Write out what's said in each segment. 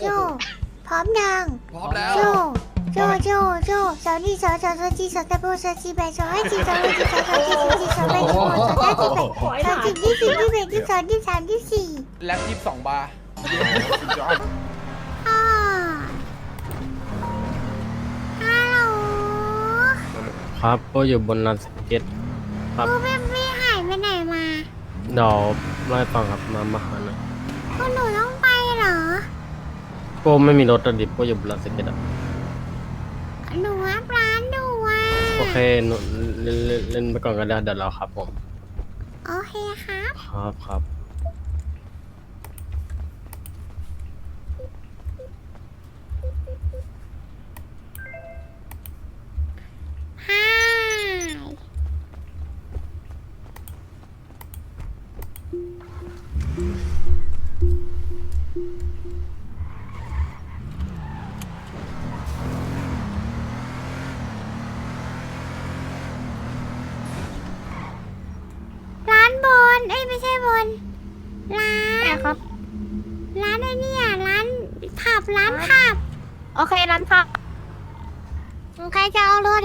โจ พร้อมยังพร้อมแล้ว โจ โจ โจ โจสาวนี่สาวสาวสาวจีสาวตะโบสาวจีแบสาวให้จีสาวให้จีสาวสาวจีสาวจีสาวแบสาวสาวจีแบสาวจีที่สี่ที่แบที่สองที่สามที่สี่แล็บยี่สิบสองบาร์อ่าฮัลโหลครับก็อยู่บนลานสเก็ตครับกูไม่ไม่หายไปไหนมาเดี๋ยวมาให้ฟังครับมามาหาหน่อย คุณหนูต้องไปเหรอ ก็ไม่มีรถอะดิก็อยู่บนลานสเก็ตอะหนูรับร้านดูอะโอเคหนูเล่นเล่นเล่นไปก่อนก็ได้เดี๋ยวเราครับผม โอเคครับ ครับครับ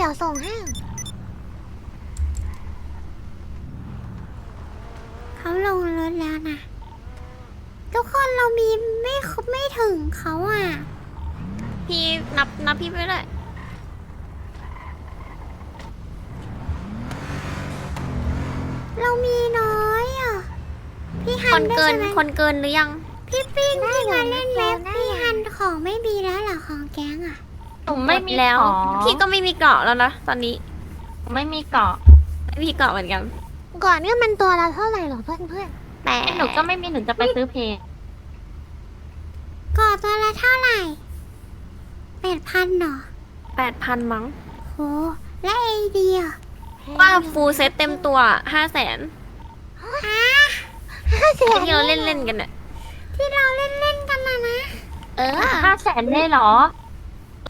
ยวส่งให้เขาลงรถแล้วนะ ทุกคนเรามีไม่ครบไม่ถึงเขาอะ พี่นับนับพี่ไปเลยเรามีน้อยอะ พี่คฮันนได้เกินใช่ไหมคนเกินหรือยัง พี่ปิ้งที่มาเล่นเว็บพี่ฮันของไม่มีแล้วเหรอของแก๊งอะ ผมไม่มีแล้ว ของพี่ก็ไม่มีเกาะแล้วนะตอนนี้ไม่มีเกาะไม่มีเกาะเหมือนกันก่อนเนี่ยมันตัวละเท่าไหร่เหรอเพื่อนเพื่อนแต่หนูก็ไม่มีหนูจะไปซื้อเพลงๆก่อตัวละเท่าไหร่แปดพันเหรอแปดพันมั้งโหและไอเดียว่าฟูลเซตเต็มตัวห้าแสนฮะห้าแสนที่เราเล่นเล่นๆกันเนี่ยที่เราเล่นเล่นๆกันนะนะเออห้าแสนเลยเหรอ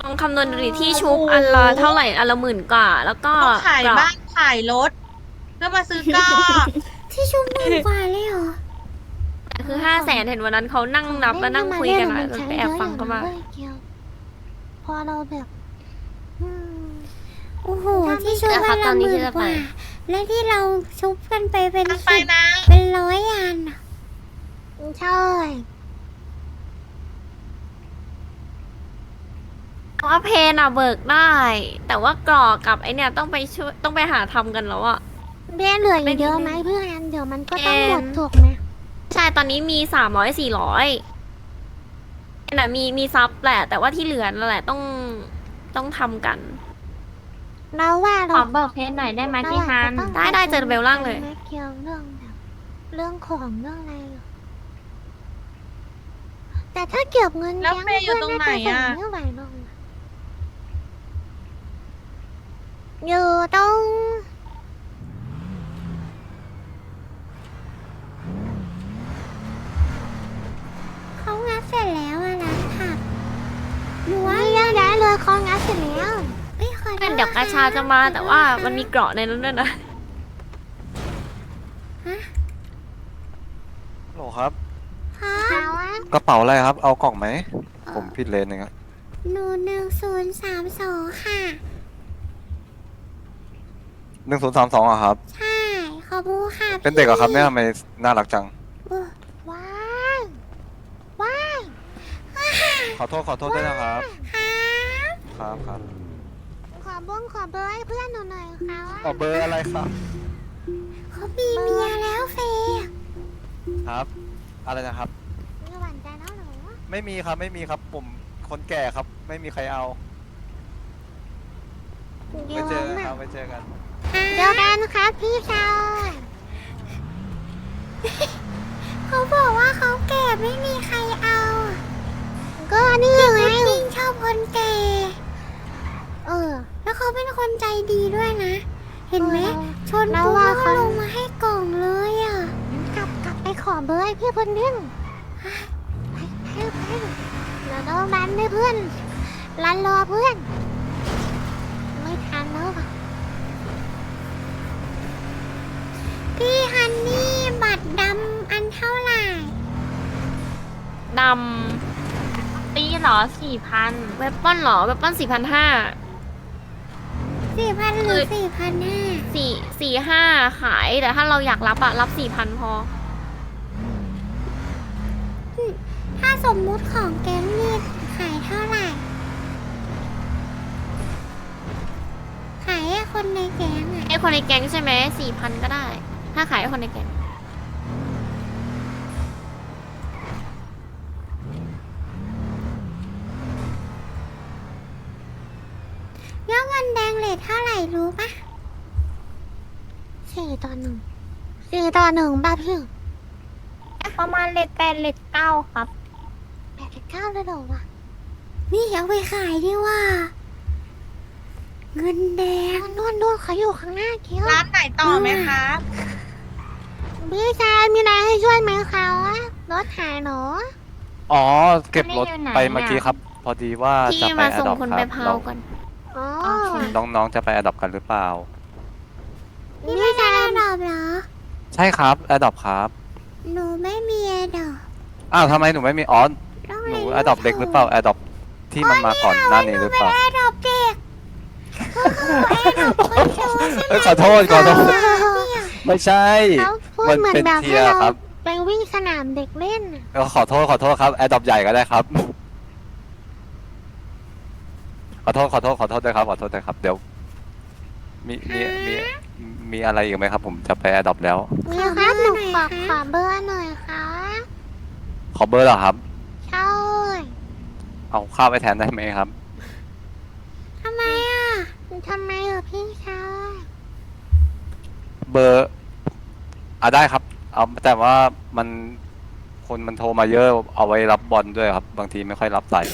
ลองคำนวณดูดิที่ชุบอันละเท่าไหร่อันละหมื่นกว่า แล้วก็ต้องขายเกราะบ้านขายรถ เพื่อมาซื้อก้าที่ชุบหมื่นกว่าเลยเหรอคือห้าแสนเห็นวันนั้นเขานั่งนับแล้วนั่งคุยกันอะไปแอบฟังเขามาพอเราแบบโอ้โหที่ชุบเออไปครับตละอนหนี้มื่นที่จะกไปว่าและที่เราชุบกันไปเป็นไปสิบนะเป็นร้อยอันอะใช่ เพราะ ว่าเพนอะเบิกได้ แต่ว่ากรอกกับไอเนี่ยต้องไปช่วยต้องไปหาทำกันแล้วอะเบี้ยเหลืออยู่เยอะไหมเพื่อนเดี๋ยวมันก็ต้องหมดถูกไหมใช่ตอนนี้มีสามร้อยสี่ร้อยน่ะมีมีซับแหละ แต่ว่าที่เหลือนั่นแหละต้องต้องทำกัน เราว่าขเราอเบิกเพลงหน่อยได้ไหมพี่ฮัน ได้ได้เจอเบลล่างเลยไม่เกี่ยวเรื่องแบบเรื่องของเรื่องอะไรหรอกแต่ถ้าเกี่ยวกับเงินแล้วก๊งเฟย์อยู่ตรงไหนอะเพื่นน่าจส่งไม่ไหวลง อะอยู่ตรง เขางัดเสร็จแล้วอะนะค่ะหนูว่าเรื่องได้เลยเขางัดเสร็จแล้วเอ้ยขอโทษเดี๋ยวกาชาจะมาแต่ว่ามันมีเกราะในนั้นด้วยนะ โหลครับ ค่ะกระเป๋าอะไรครับ เอากล่องไหม ผมผิดเลนหนึ่งอะหนูหนึ่งศูนย์สามสองค่ะ หนึ่งศูนย์สามสองอะครับ ใช่ ขอบคุณค่ะเป็นเด็กเหรอะครับเนี่ยทำไมน่ารักจัง โอ้ว้าวว้าวขอโทษขอโทษด้วยนะครับ ครับครับครับขอบ้งขอเบอร์ให้เพื่อนหนูหน่อยค่ะขอเบอร์อะไรครับ เขามีเมียแล้วเฟย์ครับ อะไรนะครับ มีหวานใจแล้วหนูไม่มีครับไม่มีครับผมคนแก่ครับ ไม่มีใครเอา เดี๋ไม่ยวเจอกันนะครับไม่เจอกัน เดี๋ยวกันครับพี่ชายเขาบอกว่าเขาแก่ไม่มีใครเอา ก็นี่ไงพี่ชอบคนแก่ เออ แล้วเขาเป็นคนใจดีด้วยนะ เห็นไหมชนปุ๊บแล้วก็ลงมาให้กล่องเลยอะ กลับกลับไปขอเบอร์ให้พี่เพื่อนเรื่องไปไปไปเดี๋ยวต้องรันด้วยเพื่อนรันรอเพื่อน ไม่ทันแล้วอะ พี่ฮันนี่บัตร ดำอันเท่าไหร่ ดำเหรอสี่พันเวปปอนเหรอเวปปอนสี่พันห้าสี่พันหรือสี่พันห้าสี่สี่ห้าขาย แต่ถ้าเราอยากรับอะรับสี่พันพอ ถ้าสมมุติของแก๊งนี่ขายเท่าไหร่ ขายให้คนในแก๊งอะไอคนในแก๊งใช่ไหมสี่พันก็ได้ ถ้าขายให้คนในแก๊ง แล้วเงินแดงเลทเท่าไหร่รู้ปะสี่ต่อหนึ่งสี่ต่อหนึ่งป่ะพี่ประมาณเลทแปดเลทเก้าครับแปดสิบเก้าเลยเหรอวะนี่เอาไปขายดีว่า เงินแดงนวดนวดเขาอยู่ข้างหน้าเกี้ยวร้านไหนต่อไหมคะพี่ชายมีอะไรให้ช่วยไหมคะรถหายหนูอ๋อ เก็บรถอันนี้อยู่ไหนไปเมื่อกี้อะครับ พอดีว่าที่จะไปมาแอส่งดอปคนคไปรับเผาเรา ก่อนอ๋อน้องๆจะไปแอดอปกันหรือเปล่า นี่ไม่ใช่ระดับเหรอ ใช่ครับแอดอปครับ หนูไม่มีระดับอ้าวทำไมหนูไม่มีอ๋อต้องหนูรียแอดอปเด็กหรือเปล่าแอดอปที่มันมาก่อนหน้านี้หรือเปล่าแอดอบเด็กก็คือแอดอบคนชูใช่ไหมเอ้ยขอโทษขอโทษ เนี่ยไม่ใช่ เขาพูดมันเหมือนเป็นแบบเทีให้ยร์เราครับไปวิ่งสนามเด็กเล่นน่ะเออขอโทษขอโทษครับแอดอปใหญ่ก็ได้ครับข อโทษขอโทษขอโทษด้วยครับขอโทษด้วยครับ เดี๋ยว มีมีมีมีอะไรอีกไหมครับ ผมจะไปแอดอปแล้ว มีครับหนูขอขอเบอร์หน่อยค่ะขอเบอร์เหรอครับ ใช่เอาข้าวไปแทนได้ไหมครับ ทำไมอะทำไมเหรอพี่ชายเบอร์อะได้ครับ เอาแต่ว่ามันคนมันโทรมาเยอะเอาไว้รับบอลด้วยครับ บางทีไม่ค่อยรับสาย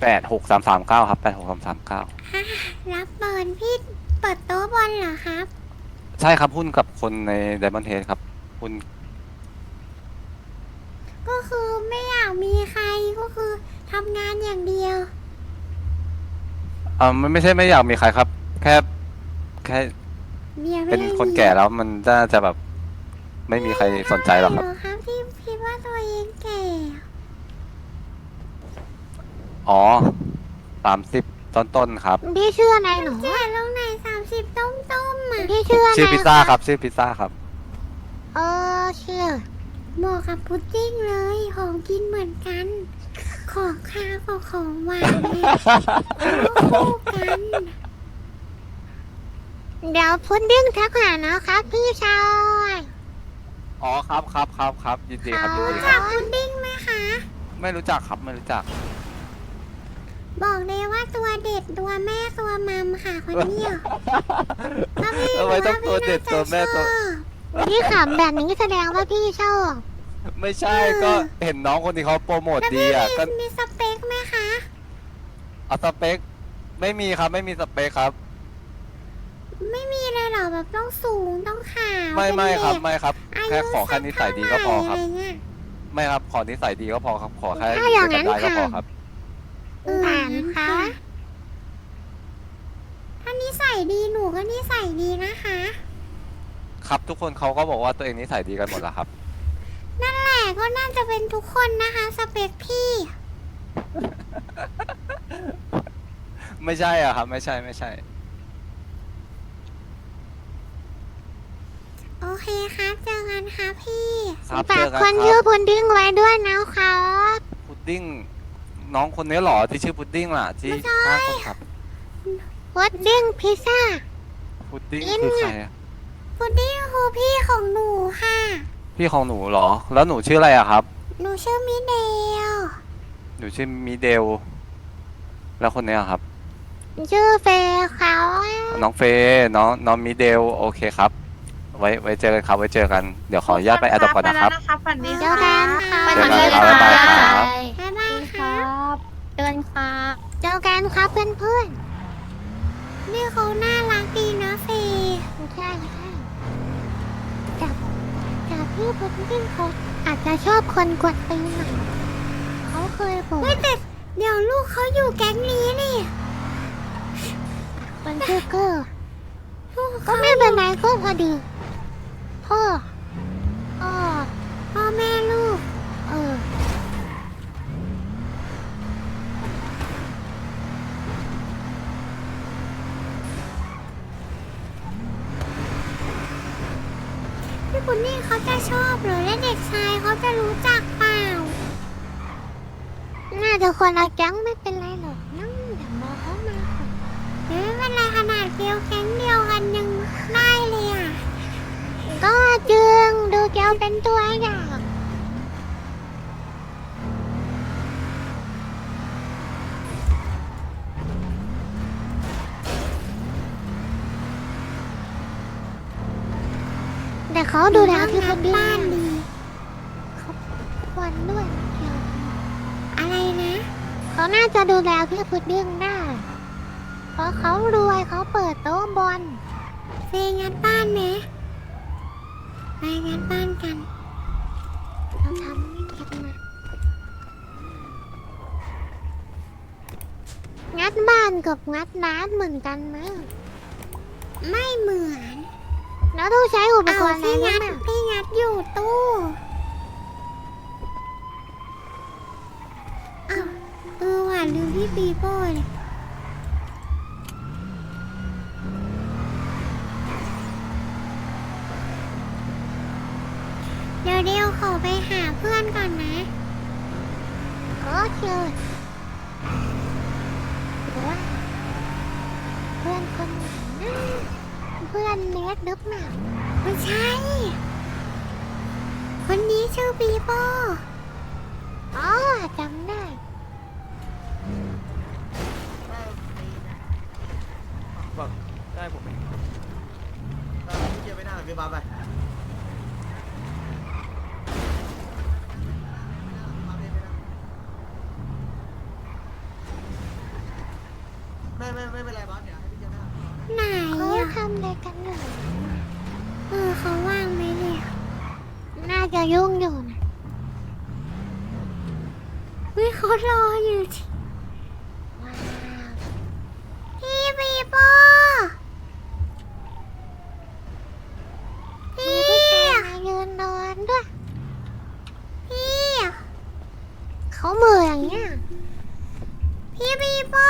แปดหกสามสามเก้าครับแปดหกสามสามเก้ารับบอลพี่เปิดโต๊ะบอลเหรอครับ ใช่ครับหุ้นกับคนใน Diamond Head ครับหุ้นก็คือไม่อยากมีใครก็คือทำงานอย่างเดียวอ่ามันไม่ใช่ไม่อยากมีใครครับ แค่แค่เมียไม่เป็นให้คนมีแก่แล้วมันน่าจะแบบไม่มีใครสนใจหรอกครับไม่ครับที่คิดว่าตัวเองแก่ อ๋อสามสิบต้นๆครับ พี่ชื่ออะไรหนูแก่ลงไหนสามสิบต้มต้มอะพี่ชื่ออะไรชื่อพิซซ่าครับ ชื่อพิซซ่าครับ เออชื่อเหมาะกับพุดดิ้งเลย ของกินเหมือนกัน ของข้าวกับของหวานเนี่ยคู่กันเดี๋ยวพุดดิ้งทักหานะครับพี่ชายอ๋อครับครับครับครับยินดีครับยินรู้ดีคจัรักบพุดดิ้งไหมคะ ไม่รู้จักครับไม่รู้จัก บอกเลยว่าตัวเด็ดตัวแม่ตัวมัมค่ะคนเนี้ยถ้าพี่ทำไมต้องตัวเด็ดตัวแม่ตัว พี่ขำแบบนี้แสดงว่าพี่ชอบไม่ใช่ก็เห็นน้องคนที่เขาโปรโมทแล้วดีพี่อะก็มีมีสเปคไหมคะ เอาสเปค ไม่มีครับไม่มีสเปคครับ ไม่มีเลยเหรอแบบต้องสูงต้องขาวไม่ไม่ครับเป็นเด็กไม่ครับ อายุแค่ขอแค่นิสัยดีก็พอครับ สักเท่าไหะไเงี้ย ไม่ครับขอนิสัยดีก็พอครับ ขอแค่ถ้าอย่างนั้น ได้ก็พอค่ะครับ ผ่านคะถ้านิสัยดีหนูก็นิสัยดีนะคะ ครับทุกคนเขาก็บอกว่าตัวเองนิสัยดีกันหมดแล้วครับ นั่นแหละก็น่าจะเป็นทุกคนนะคะ สเปคพี่ ไม่ใช่อะครับ ไม่ใช่ไม่ใช่ โอเคครับ เจอกันค่ะพี่ ครับฝาเจกอกันคนคชื่รัอบพุดดิ้งไว้ด้วยนะครับพุดดิ้ง น้องคนนี้เหรอที่ชื่อพุดดิ้งล่ะ ที่ข้างคนขับพุดดิ้งพิซซ่า พุดดิ้งอิน คือเนี่ยใครอะพุดดิ้งคือพี่ของหนูค่ะ พี่ของหนูเหรอ แล้วหนูชื่ออะไรอะครับ หนูชื่อมิเดลหนูชื่อมิเดล แล้วคนนี้อะครับ ชื่อเฟย์เขาน้องเฟย์น้องน้องมิเดลโอเคครับ ไว้ไว้เจอกันครับไว้เจอกัน เดี๋ยวขออนุญาตไปแอดดอปก่อนนะครับไปแล้วนะครับฝันดีเจค่ะอกันค่ะ ไปเจอทางกันนี้ครับค่ะบ๊ายบายครับบ๊ายบาย ค ค่ะ รับเดินครับ เจอกัน ครับเพื่อนๆ นี่เขาน่ารักดีนะเฟย์ใช่ใช่จับจับพี่พุดดิ้งเขาอาจจะชอบคนกดตีนหน่อยเขาเคยบอกแต่เดี๋ยวลูกเขาอยู่แก๊งนี้นี่มันชื่อเกอร์ก็ไม่เป็นไรก็พอดีพ่อพ่อพ่อแม่ลูกเออ จะรู้จักเปล่า น่าจะคนละแก๊งไม่เป็นไรหรอกนั่งเดี๋ยวรอเข้ามาก่อนเฮ้ยไม่เป็นไรขนาดเดียวแก๊งเดียวกันยังได้เลยอะ ก็จึงดูแก้วเป็นตัวอย่างแต่เขาดูแลพี่คนดีเขาควรด้วยเกี่ยวอะไรนะ เขาน่าจะดูแลพี่พุดดิ้งได้ เพราะเขารวยเขาเปิดโต๊ะบอลเฟยงัดบ้านไหมไปงัดบ้านกันเราทำไม่เก็บนะงัดบ้านกับงัดร้านเหมือนกันไหมไม่เหมือน แล้วต้องใช้อุปกรณ์อะไรบ้างพี่งัดอยู่ตู้อ้าวเออว่ะ ลืมพี่ปีโป้เลยเดี๋ยวเดียวขอไปหาเพื่อนก่อนนะ โอเคหรือว่าเพื่อนคนไหนนะเพื่อนเล็กดึกหนักไม่ใช่ คนนี้ชื่อปีโป้อ๋อจำได้ บอกได้ผมเองเออพี่เกียร์ไม่น่าหรอกพี่บ๊อบไปไม่ไม่ไม่เป็นไรบอสเดี๋ยวให้พี่เกียร์หน้า ไหนเขาทำอะไรกันอยู่เออเขาว่างไหมเนี่ย น่าจะยุ่งอยู่นะวิเขารออยู่ที่ว้าวพี่บีโป้พี่มีผู้ชายมายืนนอนด้วย พี่ เขาเหมืออย่างเงี้ยพี่บีโป้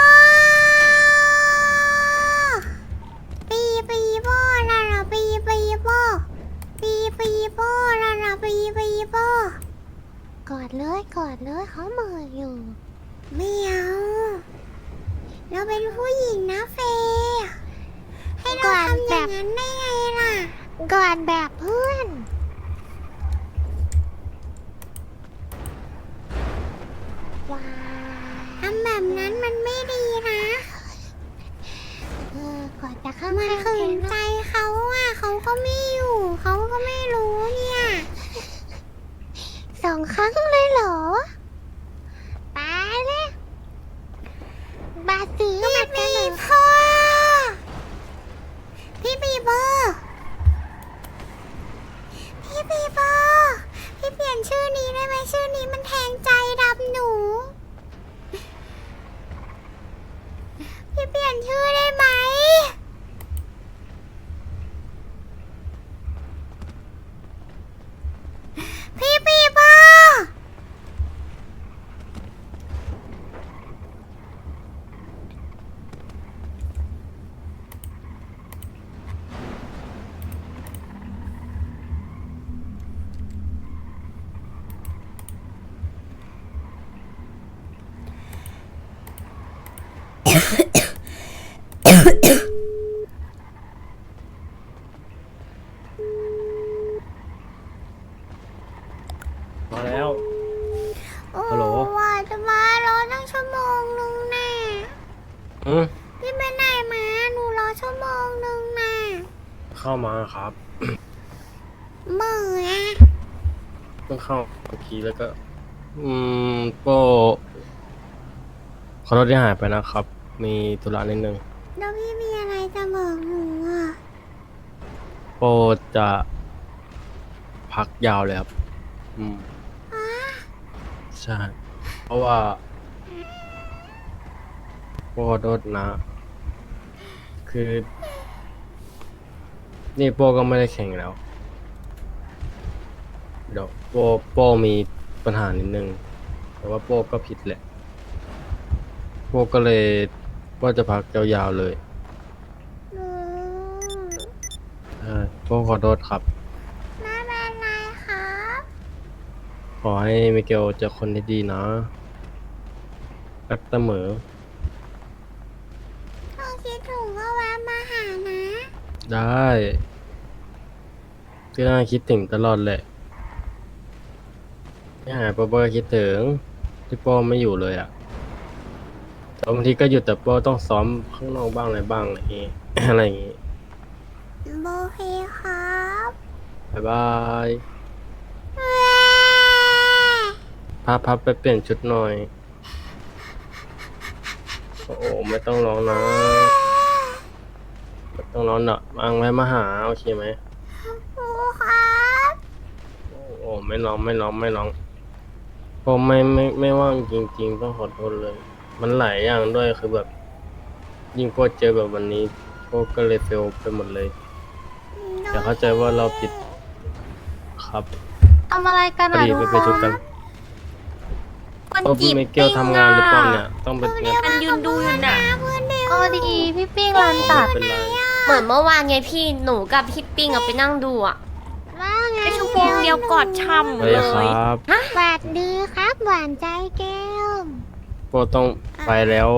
ปีปีโป้ละละปีปีโป้ปีปีโป้ละละปีปีโป้กอดเลยกอดเลยเขาเหมืออยู่ ไม่เอาเราเป็นผู้หญิงนะเฟย์ให้เราทำอย่างนั้นได้ไงล่ะ กอดแบบเพื่อนว้าวทำแบบนั้นมันไม่ดีนะ เออก่อนจะเข้ามาขืนใจเขาอะเขาก็ไม่อยู่ เขา ก็ไม่รู้เนี่ย สองครั้งเลยเหรอตายเลยบาสีพี่ปีพ่อพี่ปีเบอร์พี่ปีเบอร์พี่เปลี่ยนชื่อนี้ได้ไหมชื่อนี้มันแทงใจดำหนู พี่เปลี่ยนชื่อได้ไหม พี่ปีโป้ มาแล้ว โอ้ ฮัลโหล ว่าจะมารอตั้งชั่วโมงนึงแน่ อืม พี่ไปไหนมา หนูรอชั่วโมงนึงแน่ เข้ามาครับ เมื่อย เพิ่ง เข้าเมื่อกี้แล้วก็ อืมโปขอโทษที่หายไปนะครับ มีธุระนิดนึงแล้วพี่มีอะไรจะบอกหนูอะ โปจะพักยาวเลยครับ อืมใช่ เพราะว่าโปขอโทษนะ คือ นี่โปก็ไม่ได้แข่งแล้วเดี๋ยว โปโปมีปัญหานิดนึง แต่ว่าโปก็ผิดแหละ โปก็เลยว่าจะพักยาวๆเลยหนูใช่โปขอโทษครับ ไม่เป็ขอให้มิเกลเจอคนที่ดีนะรักเสมอเขาคิดถึงก็แวะมาหานะ ได้ก็น่าคิดถึงตลอดแหละ ไม่หายโปโป้ก็คิดถึงที่โป้ไม่อยู่เลยอะ่ะแต่บางทีก็หยุดแต่โป้ต้องซ้อมข้างนอกบ้างอะไรบ้างอะไรอย่างงี้ อะไรอย่างงี้โอเคครับบายบายแม่พาพับไปเปลี่ยนชุดหน่อย โอ้โหไม่ต้องร้องนะไม่ต้องร้องหนักอังไว้มาหาโอเคไหมครูครับ โอ้โหไม่ร้องไม่ร้องไม่ร้อง ผมไม่ไม่ไม่ว่างจริง ๆ ต้องขอโทษเลย มันหลายอย่างด้วยคือแบบ ยิ่งโคตรเจอแบบวันนี้โคตรก็เลยเฟลไปหมดเลย แต่เข้าใจว่าเราผิดครับทำอะไรกันพออะดีทุกไปคไปชุดกันนมันเออจีพี่บเมเกลทำงานหรือเปล่าเนี่ยต้องเป็นงานมันยืนดูอยู่น่ะเพื่อนเดียวก็ดีพี่ปิ้งรันตัดเป็นไรเหมือนเมื่อวานไงพี่หนูกับพี่ปิ้งอะไปนั่งดูอะว่า ไงไอชั่วโมงเดียวกอดช่ำไปเลยครับหวานดีครับ หวานใจแก้มโปต้องไปแล้ว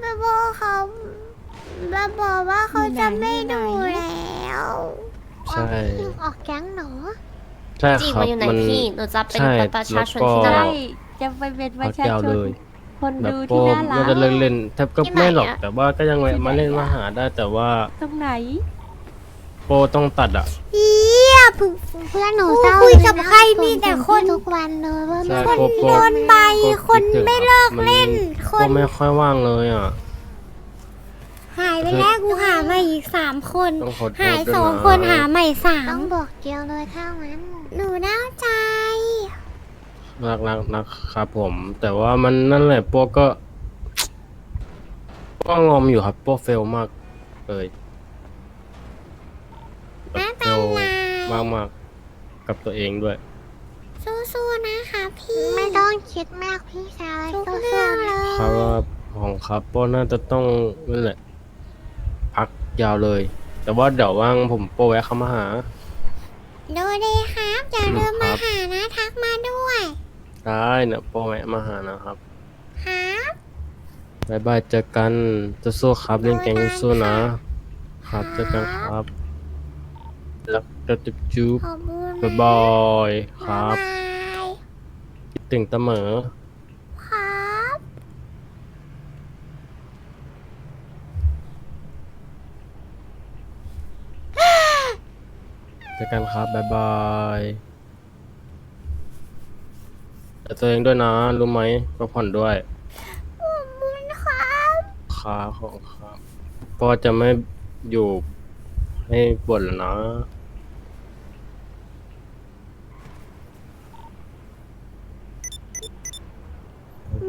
แม่บอกเขาแม่บอกว่าเขาจะไม่ดูแล้วใช่ออกแก๊งหนูใช่จีบครับมาอยู่ไหนมัน พี่หนูจะเป็นใช่บัตรประชาชนแล้วก็ที่นั่นจะไปเป็นปพัระกชายาวชเลนย คนแบบดูโปที่น่ารัก็กจะเลิกเล่นแทบก็ที่ไหนไม่หรอกอะ แต่ว่าก็ยังแวะที่ไหนมาเล่นอะมาหาได้แต่ว่าตรงไหน โปต้องตัดอะเฮียเพื่อนหนูเศร้าคุยกับใครมีแต่คนทุกวันเลยว่าใช่คนโปโปโดนใบโปคนดถึงไม่เลิกรับเล่นมัคโปนไม่ค่อยว่างเลยอะ หายไปแล้วกูหามาอีกสามคน ต้องขอโทษหายด้วยสองนะคนหาใหม่สามต้องบอกเกียวเลยถ้างั้นหนูน่าใจ รักรักนะครับผม แต่ว่ามันนั่นแหละโปก็ก็งอมอยู่ครับโปเฟลมากเลยแบบไม่เฟเป็นลไร มากมากๆกับตัวเองด้วย สู้ๆนะคะพี่ ไม่ต้องคิดมากพี่ชายทุกเรื่องเลยครับว่าของครับโปน่าจะต้องนั่นแหละ พักยาวเลย แต่ว่าเดี๋ยวว่างผมโปแวะเข้ามาหา ดูดีครับอย่าลืมมาหานะทักมาด้วยได้เนี่ยโปแวะมาหานะครับครับบายบายเจอกันจะสู้ครับเล่นแกงสู้นะครับเจอกันครับรัก จะจุ๊บจุ๊บขอบคุณบ๊ายบายครับบ๊ายบายคิดถึงเสมอ ครับเจอกันครับ บ๊ายบายแต่ตัวเองด้วยนะ รู้ไหมก็ผ่อนด้วย ขอบคุณครับครับของครับพ่อจะไม่อยู่ให้บ่นแล้วนะ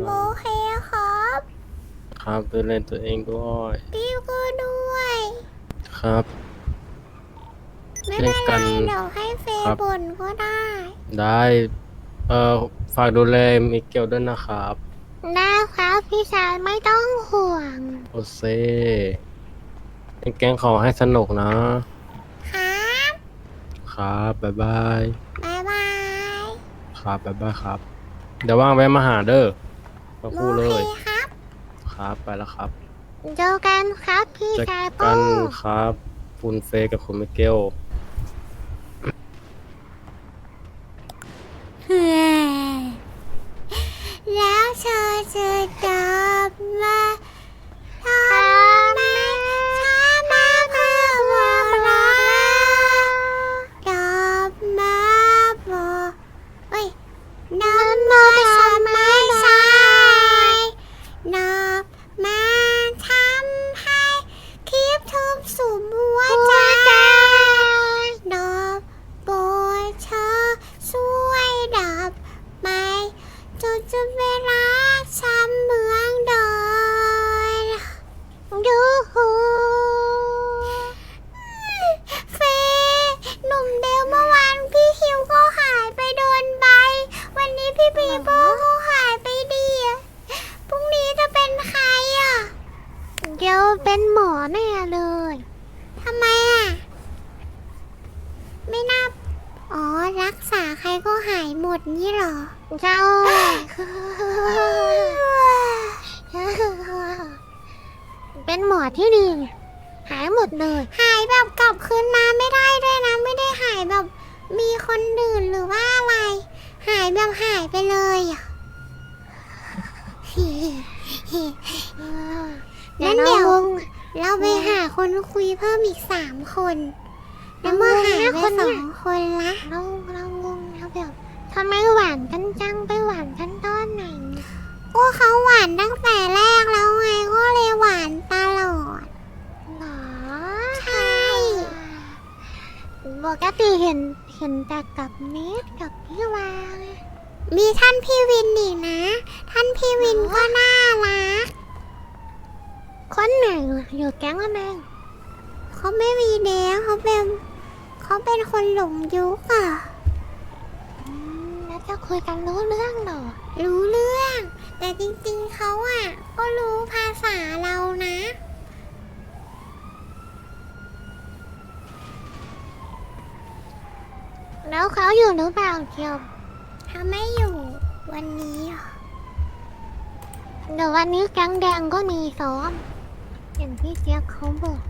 โอเคครับ ครับ ดูแลตัวเองด้วยพี่ก็ด้วย ครับ ไม่เป็นเล่นกัไรนเดี๋ยวให้เฟย์ครับบ่นก็ได้ ได้ เอ่อ ฝากดูแลมิเกลด้วยนะครับ ได้ครับพี่ชายไม่ต้องห่วง โอเซเป็นแกงขอให้สนุกนะ ครับ ครับ บ๊ายบาย บ๊ายบาย ครับ บ๊ายบายครับ เดี๋ยวว่างแวะมาหาเด้อมาโอคู่เลเคย ครับครับ ไปแล้วครับเจอกันครับพี่เจอชายกัโป้นครับ คุณเฟยกับคุณมิเกล เฮ้ยแล้วเธอจะกลับมาท คนดื่นหรือว่าอะไร หายแบบหายไปเลยอะงั้นเดี๋ยวเราไปหาคนคุยเพิ่มอีกสามคนแล้วเมื่อหายไปสองคนละเราเรางงนะแบบทำไมหวานกันจังไปหวานกันตอนไหนก็เขาหวานตั้งแต่แรกแล้วไงก็เลยหวานตลอดหรอใช่ปกติเห็น เห็นแต่กับเนทกับพี่วางมีท่านพี่วินอีกนะ ท่านพี่วินก็น่ารัก คนไหนอยู่แก๊งอะไรเขาไม่มีแดงเขาเป็นเขาเป็นคนหลงยุคอะอืมแล้วจะคุยกันรู้เรื่องเหรอรู้เรื่อง แต่จริงๆเขาอะก็รู้ภาษาเรานะ แล้วเขาอยู่หรือเปล่าเกียวถ้าไม่อยู่วันนี้เหรอเดี๋ยววันนี้แก๊งแดงก็มีซ้อม อย่างที่เจี๊ยบเขาบอก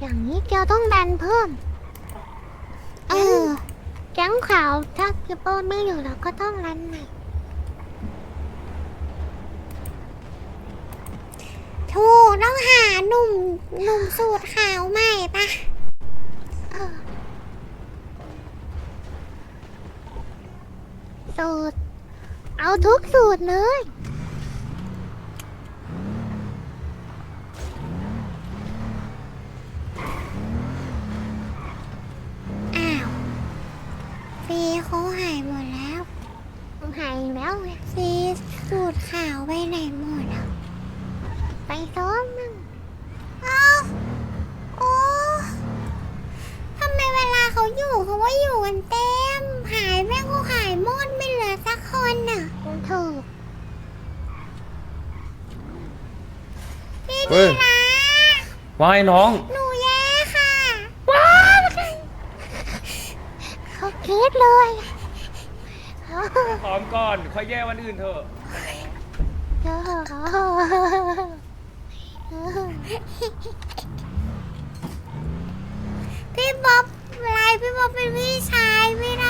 อย่างนี้เกียวต้องดันเพิ่ม เออ แก๊งขาวถ้าพี่โป้ไม่อยู่เราก็ต้องรันใหม่ถูกต้องหาหนุ่มหนุ่มสูตรขาวใหม่ปะ สูตร เอาทุกสูตรเลย อ้าวฟีเขาหายหมดแล้ว หายแล้วไง ฟีสูตรขาวไปไหนหมดอะ ไปซ้อมมั่ง เอ้าโอ้ทำไมเวลาเขาอยู่เขาว่าอยู่กันเต็ม หายแม่งก็หายหมดไม่เหลือสักคนน่ะ ถูก พี่ เฮ้ ดี ย นะ ว่าไงน้อง หนูแย่ค่ะเขาคิดเลยพร้อมก่อนค่อยแย่วันอื่นเถอะพี่บ๊อบอะไรพี่บ๊อบเป็นพี่ชายไม่ได้